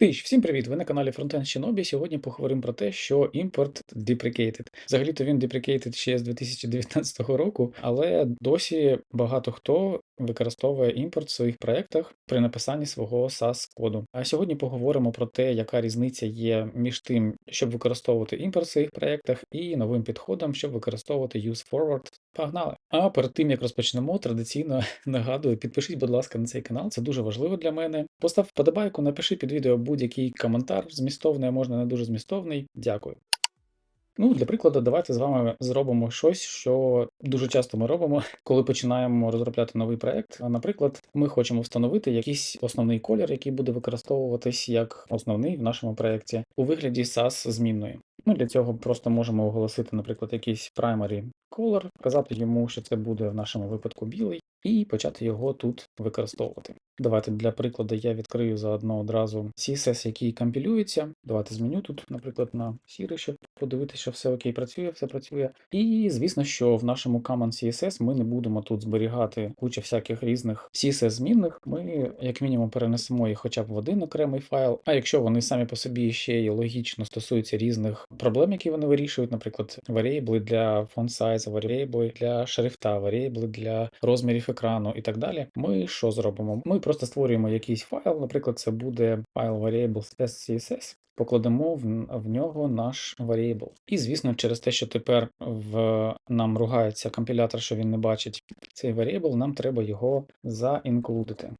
Тич, всім привіт! Ви на каналі Frontend Shinobi. Сьогодні поговоримо про те, що імпорт deprecated. Взагалі-то він deprecated ще з 2019 року, але досі багато хто використовує імпорт в своїх проєктах при написанні свого SAS коду. А сьогодні поговоримо про те, яка різниця є між тим, щоб використовувати імпорт в своїх проєктах, і новим підходом, щоб використовувати use forward. Погнали! А перед тим як розпочнемо, традиційно нагадую, підпишіть, будь ласка, на цей канал, це дуже важливо для мене. Постав вподобайку, напиши під відео будь-який коментар, змістовний, а можна не дуже змістовний. Дякую. Ну, для прикладу, давайте з вами зробимо щось, що дуже часто ми робимо, коли починаємо розробляти новий проект. Наприклад, ми хочемо встановити якийсь основний колір, який буде використовуватись як основний в нашому проєкті у вигляді SAS змінної. Ми для цього просто можемо оголосити, наприклад, якийсь primary color, казати йому, що це буде в нашому випадку білий, і почати його тут використовувати. Давайте для прикладу я відкрию заодно одразу CSS, який компілюється. Давайте зміню тут, наприклад, на сірий, щоб подивитися, що все окей працює, все працює. І звісно, що в нашому Common CSS ми не будемо тут зберігати кучу всяких різних CSS змінних. Ми, як мінімум, перенесемо їх хоча б в один окремий файл. А якщо вони самі по собі ще й логічно стосуються різних проблем, які вони вирішують, наприклад, варієбли для font size, варієбли для шрифта, варієбли для розмірів екрану і так далі. Ми що зробимо? Ми просто створюємо якийсь файл, наприклад, це буде файл variables CSS, покладемо в, в нього наш variable. І, звісно, через те, що тепер в нам ругається компілятор, що він не бачить цей variable, нам треба його заінклюдити.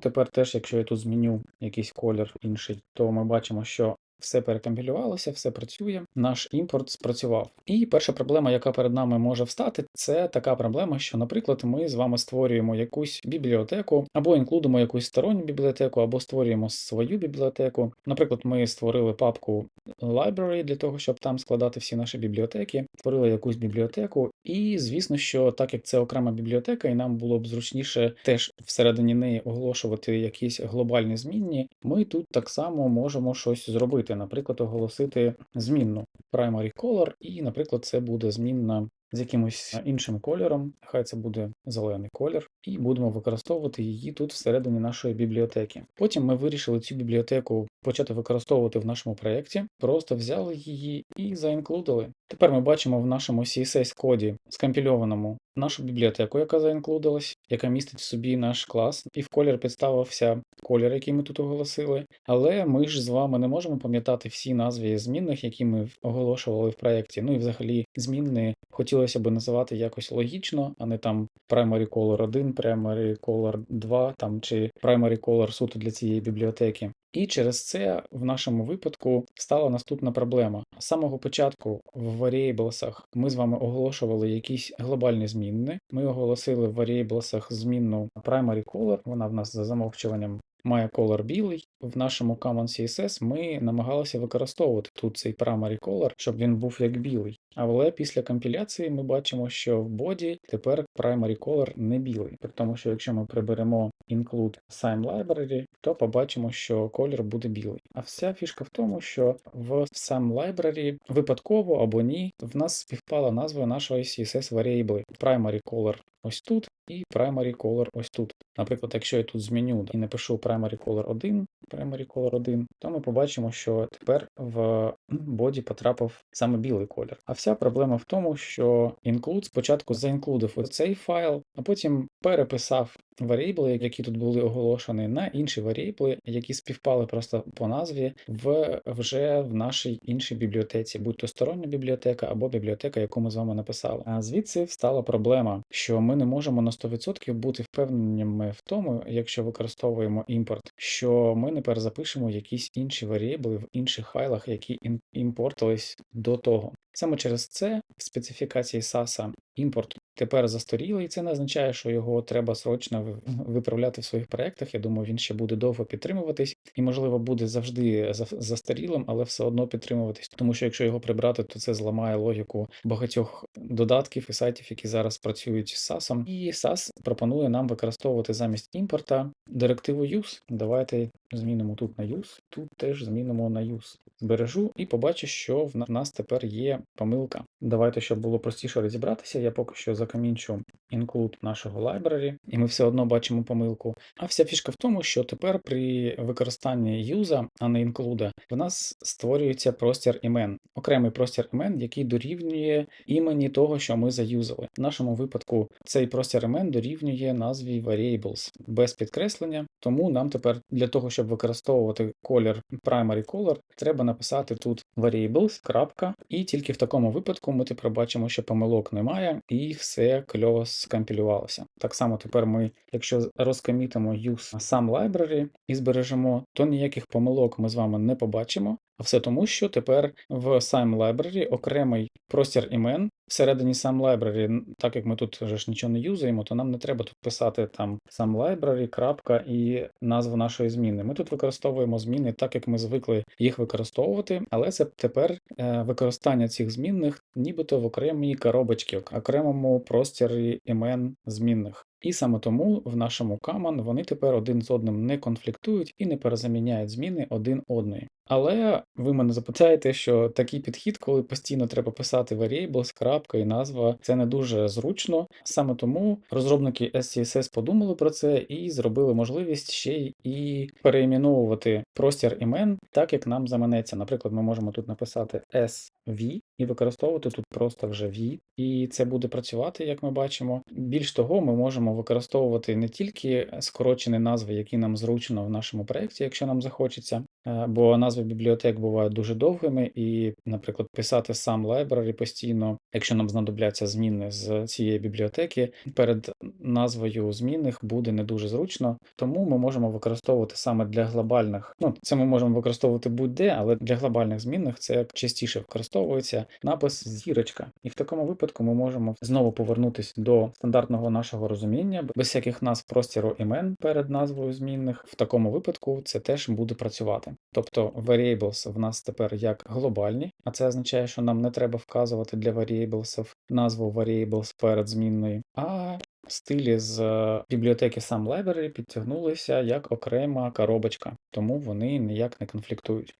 Тепер теж, якщо я тут зміню якийсь колір інший, то ми бачимо, що все перекомпілювалося, все працює, наш імпорт спрацював. І перша проблема, яка перед нами може встати, це така проблема, що, наприклад, ми з вами створюємо якусь бібліотеку, або інклюдимо якусь сторонню бібліотеку, або створюємо свою бібліотеку. Наприклад, ми створили папку library для того, щоб там складати всі наші бібліотеки, створили якусь бібліотеку, і звісно, що так як це окрема бібліотека, і нам було б зручніше теж всередині неї оголошувати якісь глобальні змінні, ми тут так само можемо щось зробити, наприклад, оголосити змінну primary color, і, наприклад, це буде змінна з якимось іншим кольором, хай це буде зелений колір, і будемо використовувати її тут всередині нашої бібліотеки. Потім ми вирішили цю бібліотеку почати використовувати в нашому проєкті, просто взяли її і заінклюдили. Тепер ми бачимо в нашому CSS-коді скомпільованому нашу бібліотеку, яка заінклюдилась, яка містить в собі наш клас, і в колір підставився колір, який ми тут оголосили. Але ми ж з вами не можемо пам'ятати всі назви змінних, які ми оголошували в проєкті. Ну і взагалі змінні хотілося б називати якось логічно, а не там primary color 1, primary color 2 там чи primary color суто для цієї бібліотеки. І через це в нашому випадку стала наступна проблема. З самого початку в variablesах ми з вами оголошували якісь глобальні змінни. Ми оголосили в variablesах змінну primary color, вона в нас за замовчуванням має колор білий. В нашому Common CSS ми намагалися використовувати тут цей primary color, щоб він був як білий. Але після компіляції ми бачимо, що в боді тепер primary color не білий. При тому, що якщо ми приберемо include Sime Library, то побачимо, що колір буде білий. А вся фішка в тому, що в Sime Library випадково або ні, в нас співпала назва нашої CSS variable primary color ось тут і primary color ось тут. Наприклад, якщо я тут зміню і напишу primary color 1, primary color 1, то ми побачимо, що тепер в боді потрапив саме білий колір. Вся проблема в тому, що include спочатку заінклюдив цей файл, а потім переписав варіабли, які тут були оголошені, на інші варіабли, які співпали просто по назві в вже в нашій іншій бібліотеці, будь то стороння бібліотека або бібліотека, яку ми з вами написали. А звідси встала проблема, що ми не можемо на 100% бути впевненими в тому, якщо використовуємо імпорт, що ми не перезапишемо якісь інші варіабли в інших файлах, які імпортились до того. Саме через це в специфікації SAS імпорт тепер застарілий, і це не означає, що його треба срочно виправляти в своїх проєктах. Я думаю, він ще буде довго підтримуватись і, можливо, буде завжди застарілим, але все одно підтримуватись. Тому що якщо його прибрати, то це зламає логіку багатьох додатків і сайтів, які зараз працюють з SAS. І SAS пропонує нам використовувати замість імпорта директиву use. Давайте змінимо тут на use, тут теж змінимо на use. Збережу і побачу, що в нас тепер є помилка. Давайте, щоб було простіше розібратися, я поки що закамінчу include нашого library, і ми все одно бачимо помилку. А вся фішка в тому, що тепер при використанні use, а не include, в нас створюється простір імен, окремий простір імен, який дорівнює імені того, що ми заюзали. В нашому випадку цей простір імен дорівнює назві variables без підкреслення, тому нам тепер для того, щоб використовувати колір primary color, треба написати тут variables, і тільки в такому випадку ми тепер бачимо, що помилок немає, і все кльово скомпілювалося. Так само тепер ми, якщо розкомітимо use сам library і збережемо, то ніяких помилок ми з вами не побачимо. А все тому, що тепер в сам library окремий простір імен всередині сам library, так як ми тут вже ж нічого не юзаємо, то нам не треба тут писати там сам library, крапка і назву нашої зміни. Ми тут використовуємо зміни так, як ми звикли їх використовувати, але це тепер е, використання цих змінних нібито в окремій коробочці, окремому просторі імен змінних. І саме тому в нашому common вони тепер один з одним не конфліктують і не перезаміняють зміни один одної. Але ви мене запитаєте, що такий підхід, коли постійно треба писати variables, крапка і назва, це не дуже зручно. Саме тому розробники SCSS подумали про це і зробили можливість ще й переіменовувати простір імен так, як нам заманеться. Наприклад, ми можемо тут написати SV і використовувати тут просто вже V, і це буде працювати, як ми бачимо. Більш того, ми можемо використовувати не тільки скорочені назви, які нам зручно в нашому проєкті, якщо нам захочеться, е, бо назви бібліотек бувають дуже довгими, і, наприклад, писати сам library постійно, якщо нам знадобляться зміни з цієї бібліотеки, перед назвою змінних буде не дуже зручно, тому ми можемо використовувати саме для глобальних. Ну, це ми можемо використовувати будь-де, але для глобальних змінних це частіше використовується напис зірочка. І в такому випадку ми можемо знову повернутися до стандартного нашого розуміння, без всяких назв простіру імен перед назвою змінних. В такому випадку це теж буде працювати. Тобто variables в нас тепер як глобальні, а це означає, що нам не треба вказувати для variables назву variables перед змінною, а стилі з е, бібліотеки сам library підтягнулися як окрема коробочка, тому вони ніяк не конфліктують.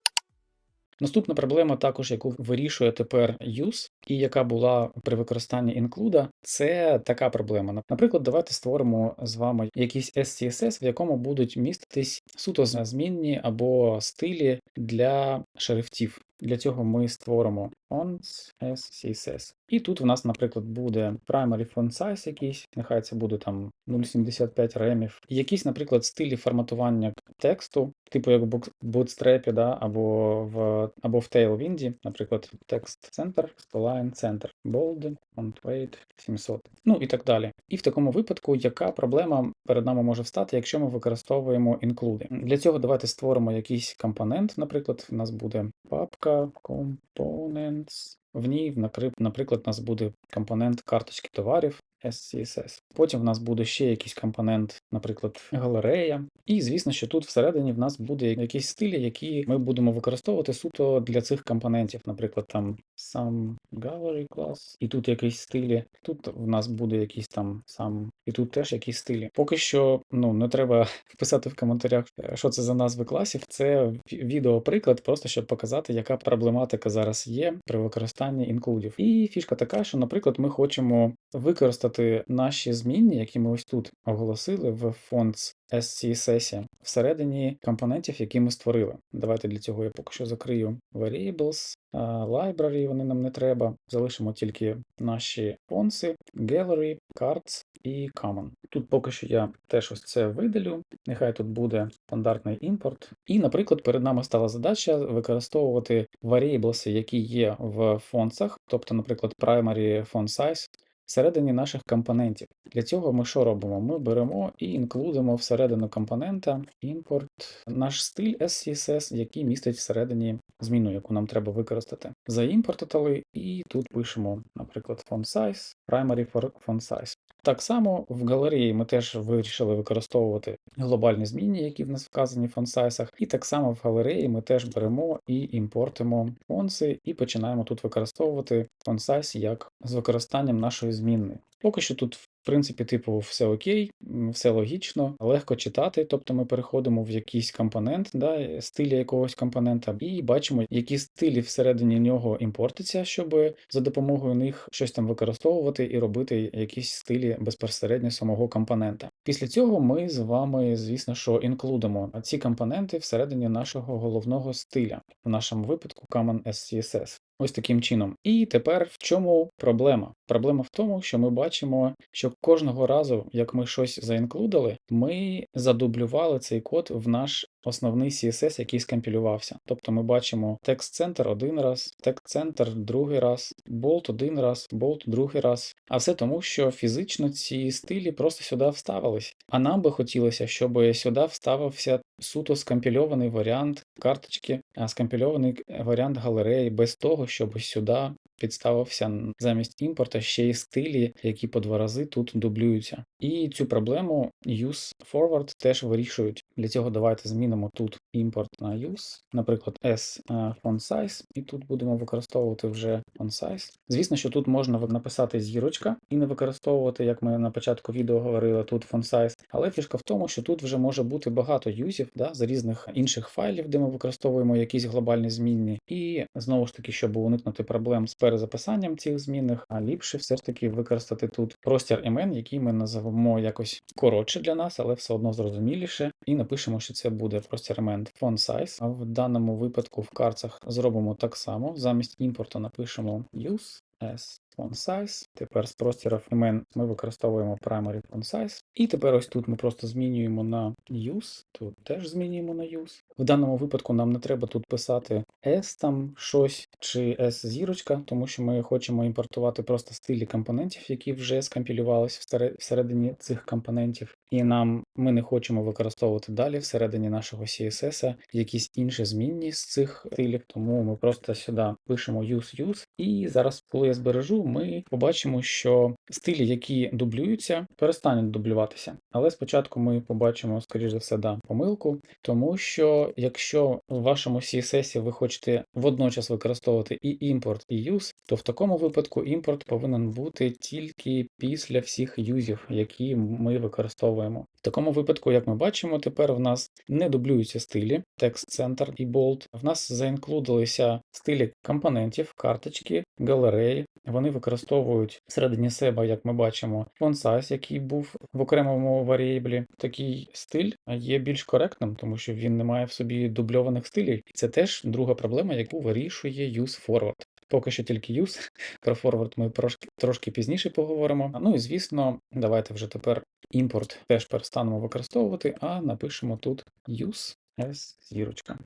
Наступна проблема, також яку вирішує тепер use, і яка була при використанні include, це така проблема. Наприклад, давайте створимо з вами якийсь SCSS, в якому будуть міститись суто змінні або стилі для шрифтів. Для цього ми створимо fonts SCSS. І тут в нас, наприклад, буде primary font size якийсь, нехай це буде там 0,75 ремів. Якісь, наприклад, стилі форматування тексту, типу як в Bootstrap, да, або в або в Tailwind, наприклад, text center, spline center, bold, weight 700, ну і так далі. І в такому випадку, яка проблема перед нами може встати, якщо ми використовуємо include? Для цього давайте створимо якийсь компонент, наприклад, в нас буде папка components. В ній, наприклад, у нас буде компонент карточки товарів SCSS. Потім в нас буде ще якийсь компонент, наприклад, галерея. І звісно, що тут всередині в нас буде якісь стилі, які ми будемо використовувати суто для цих компонентів. Наприклад, там сам gallery клас, і тут якісь стилі. Тут в нас буде якийсь там сам, і тут теж якісь стилі. Поки що ну не треба писати в коментарях, е, що це за назви класів. Це відеоприклад, просто щоб показати, яка проблематика зараз є при використанні інклюдів. І фішка така, що, наприклад, ми хочемо використати наші змінні, які ми ось тут оголосили в fonts SCSS всередині компонентів, які ми створили. Давайте для цього я поки що закрию variables, library, вони нам не треба. Залишимо тільки наші фонси, gallery, cards і common. Тут поки що я теж ось це видалю. Нехай тут буде стандартний імпорт. І, наприклад, перед нами стала задача використовувати variables, які є в фонсах, тобто, наприклад, primary font size, всередині наших компонентів. Для цього ми що робимо? Ми беремо і інклюдимо всередину компонента імпорт наш стиль SCSS, який містить всередині зміну, яку нам треба використати. Заімпортували, і тут пишемо, наприклад, font size, primary font size. Так само в галереї ми теж вирішили використовувати глобальні зміни, які в нас вказані в фонсайсах. І так само в галереї ми теж беремо і імпортимо фонси, і починаємо тут використовувати фонсайс як з використанням нашої змінної. Поки що тут В принципі, типу, все окей, все логічно, легко читати. Тобто ми переходимо в якийсь компонент, да, стилі якогось компонента, і бачимо, які стилі всередині нього імпортяться, щоб за допомогою них щось там використовувати і робити якісь стилі безпосередньо самого компонента. Після цього ми з вами, звісно, що інклюдимо ці компоненти всередині нашого головного стиля, в нашому випадку Common SCSS. Ось таким чином. І тепер в чому проблема? Проблема в тому, що ми бачимо, що кожного разу, як ми щось заінклюдили, ми задублювали цей код в наш основний CSS, який скомпілювався. Тобто ми бачимо текст-центр один раз, текст-центр другий раз, болт один раз, болт другий раз. А все тому, що фізично ці стилі просто сюди вставились. А нам би хотілося, щоб сюди вставився суто скомпільований варіант карточки, скомпільований варіант галереї без того, щоб сюди підставився замість імпорта ще й стилі, які по два рази тут дублюються. І цю проблему use forward теж вирішують. Для цього давайте змінимо тут імпорт на use, наприклад, s е, font size, і тут будемо використовувати вже font size. Звісно, що тут можна написати зірочка і не використовувати, як ми на початку відео говорили, тут font size. Але фішка в тому, що тут вже може бути багато юзів да, з різних інших файлів, де ми використовуємо якісь глобальні змінні. І знову ж таки, щоб уникнути проблем з перезаписанням цих змінних, а ліпше все ж таки використати тут простір mn, який ми називаємо якось коротше для нас, але все одно зрозуміліше. І напишемо, що це буде простір mn font size. А в даному випадку в карцах зробимо так само. Замість імпорту напишемо use as font size. Тепер з простірів імен ми використовуємо primary font size. І тепер ось тут ми просто змінюємо на use, тут теж змінюємо на use. В даному випадку нам не треба тут писати s там щось чи s зірочка, тому що ми хочемо імпортувати просто стилі компонентів, які вже скомпілювалися всере- всередині цих компонентів. І нам ми не хочемо використовувати далі всередині нашого CSS якісь інші змінні з цих стилів, тому ми просто сюди пишемо use use. І зараз, коли я збережу, ми побачимо, що стилі, які дублюються, перестануть дублюватися. Але спочатку ми побачимо, скоріш за все, да, помилку, тому що якщо в вашому CSS ви хочете водночас використовувати і імпорт, і use, то в такому випадку імпорт повинен бути тільки після всіх юзів, які ми використовуємо. В такому випадку, як ми бачимо, тепер в нас не дублюються стилі, текст Center і Bold. В нас заінклюдилися стилі компонентів, карточки, галереї. Вони використовують всередині себе, як ми бачимо, size, який був в окремому варієблі. Такий стиль є більш коректним, тому що він не має в собі дубльованих стилів. І це теж друга проблема, яку вирішує use forward. Поки що тільки юз. Про форвард ми трошки, трошки пізніше поговоримо. Ну і звісно, давайте вже тепер імпорт теж перестанемо використовувати, а напишемо тут use as зірочка.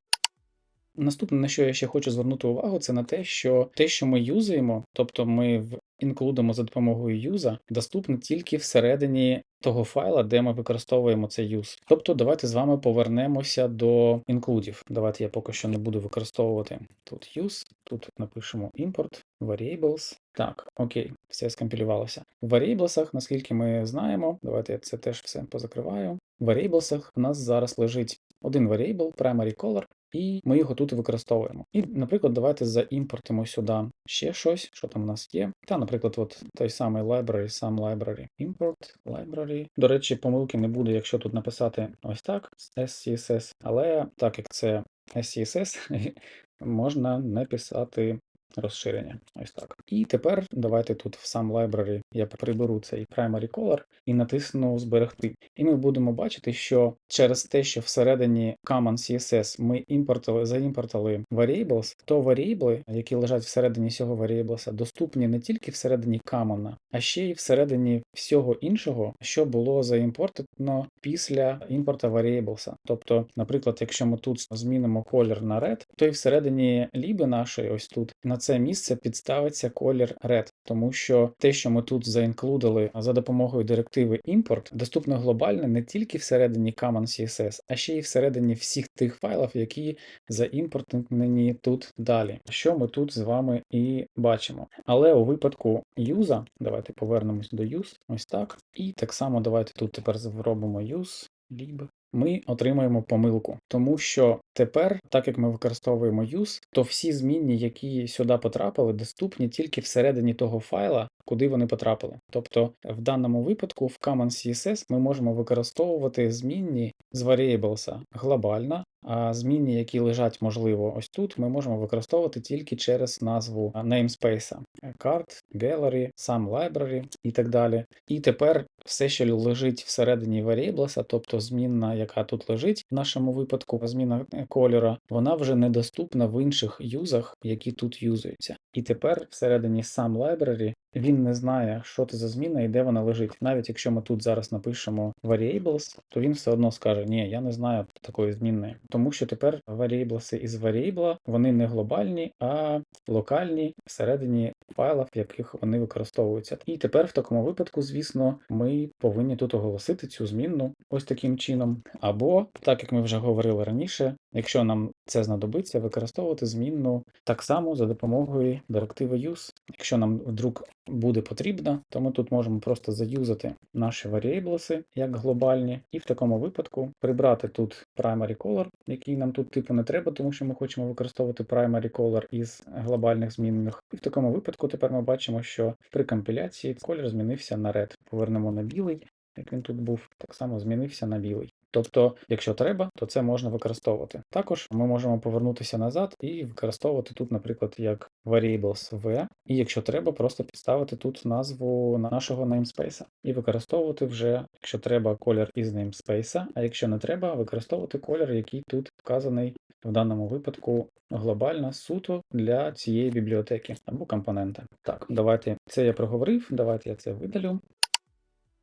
Наступне, на що я ще хочу звернути увагу, це на те, що те, що ми юзаємо, тобто ми в інклюдимо за допомогою юза, доступне тільки всередині того файла, де ми використовуємо цей юз. Тобто, давайте з вами повернемося до інклюдів. Давайте я поки що не буду використовувати тут use, тут напишемо import, variables. Так, окей, все скомпілювалося. В variables, наскільки ми знаємо, давайте я це теж все позакриваю. В variables у нас зараз лежить один variable, primary color, і ми його тут використовуємо. І, наприклад, давайте заімпортимо сюди ще щось, що там у нас є. Та, наприклад, от той самий library, сам library, import, library. До речі, помилки не буде, якщо тут написати ось так, SCSS, але так як це SCSS, можна написати розширення. Ось так. І тепер давайте тут в сам library я приберу цей primary color і натисну зберегти. І ми будемо бачити, що через те, що всередині Common CSS ми імпортили, заімпортили variables, то variable, які лежать всередині цього variables, доступні не тільки всередині Common, а ще й всередині всього іншого, що було заімпортено після імпорта variables. Тобто, наприклад, якщо ми тут змінимо колір на red, то і всередині ліби нашої, ось тут, на це місце підставиться колір red, тому що те, що ми тут заінклюдили за допомогою директиви import, доступно глобально не тільки всередині Common CSS, а ще й всередині всіх тих файлів, які заімпортовані тут далі. Що ми тут з вами і бачимо. Але у випадку юза, давайте повернемось до use, ось так. І так само давайте тут тепер зробимо use ліб, ми отримаємо помилку, тому що тепер, так як ми використовуємо use, то всі змінні, які сюди потрапили, доступні тільки всередині того файла, куди вони потрапили. Тобто, в даному випадку в Common CSS ми можемо використовувати змінні з variables глобально, а змінні, які лежать, можливо, ось тут, ми можемо використовувати тільки через назву namespace. Card, Gallery, сам Library і так далі. І тепер все, що лежить всередині variables, тобто змінна, яка тут лежить, в нашому випадку зміна е, кольора, вона вже недоступна в інших юзах, які тут юзаються. І тепер всередині сам library він не знає, що це за зміна і де вона лежить. Навіть якщо ми тут зараз напишемо variables, то він все одно скаже: Ні, я не знаю такої змінної. Тому що тепер variables із variable, вони не глобальні, а локальні всередині файлів, в яких вони використовуються. І тепер в такому випадку, звісно, ми повинні тут оголосити цю змінну ось таким чином. Або, так як ми вже говорили раніше, якщо нам це знадобиться, використовувати змінну так само за допомогою директиви use. Якщо нам вдруг буде потрібна, то ми тут можемо просто заюзати наші variables як глобальні, і в такому випадку прибрати тут primary color, який нам тут типу не треба, тому що ми хочемо використовувати primary color із глобальних змінних. І в такому випадку тепер ми бачимо, що при компіляції колір змінився на red. Повернемо на білий, як він тут був, так само змінився на білий. Тобто, якщо треба, то це можна використовувати. Також ми можемо повернутися назад і використовувати тут, наприклад, як variables v, і якщо треба, просто підставити тут назву нашого namespace і використовувати вже, якщо треба, колір із namespace, а якщо не треба, використовувати колір, який тут вказаний в даному випадку глобально суто для цієї бібліотеки або компонента. Так, давайте це я проговорив, давайте я це видалю.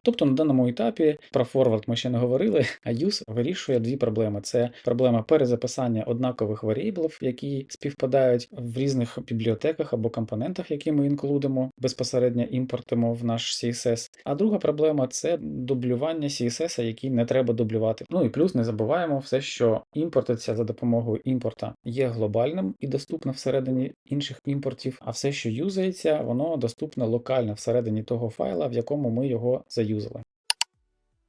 Тобто на даному етапі про форвард ми ще не говорили, а use вирішує дві проблеми: це проблема перезаписання однакових варіаблів, які співпадають в різних бібліотеках або компонентах, які ми інклюдимо, безпосередньо імпортимо в наш CSS. А друга проблема це дублювання CSS, який не треба дублювати. Ну і плюс не забуваємо все, що імпортиться за допомогою імпорта є глобальним і доступно всередині інших імпортів, а все, що юзається, воно доступно локально всередині того файла, в якому ми його заюзали.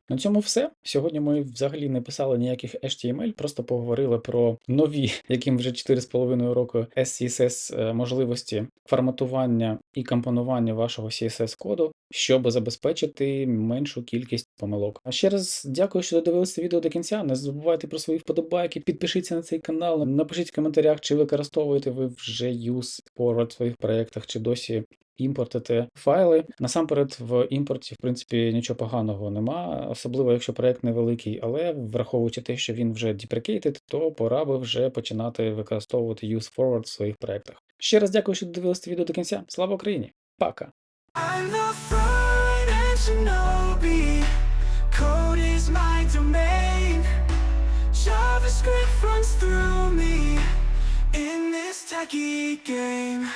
На цьому все. Сьогодні ми взагалі не писали ніяких HTML, просто поговорили про нові, яким вже 4,5 року SCSS е, можливості форматування і компонування вашого CSS коду, щоб забезпечити меншу кількість помилок. А ще раз дякую, що додивилися відео до кінця. Не забувайте про свої вподобайки, підпишіться на цей канал, напишіть в коментарях, чи використовуєте ви вже use в своїх проєктах, чи досі імпортити файли. Насамперед, в імпорті, в принципі, нічого поганого нема, особливо якщо проект невеликий, але враховуючи те, що він вже deprecated, то пора би вже починати використовувати use в своїх проектах. Ще раз дякую, що додивилися відео до кінця. Слава Україні! Пока! Shinobi. Code is my domain. JavaScript runs through me in this techie game.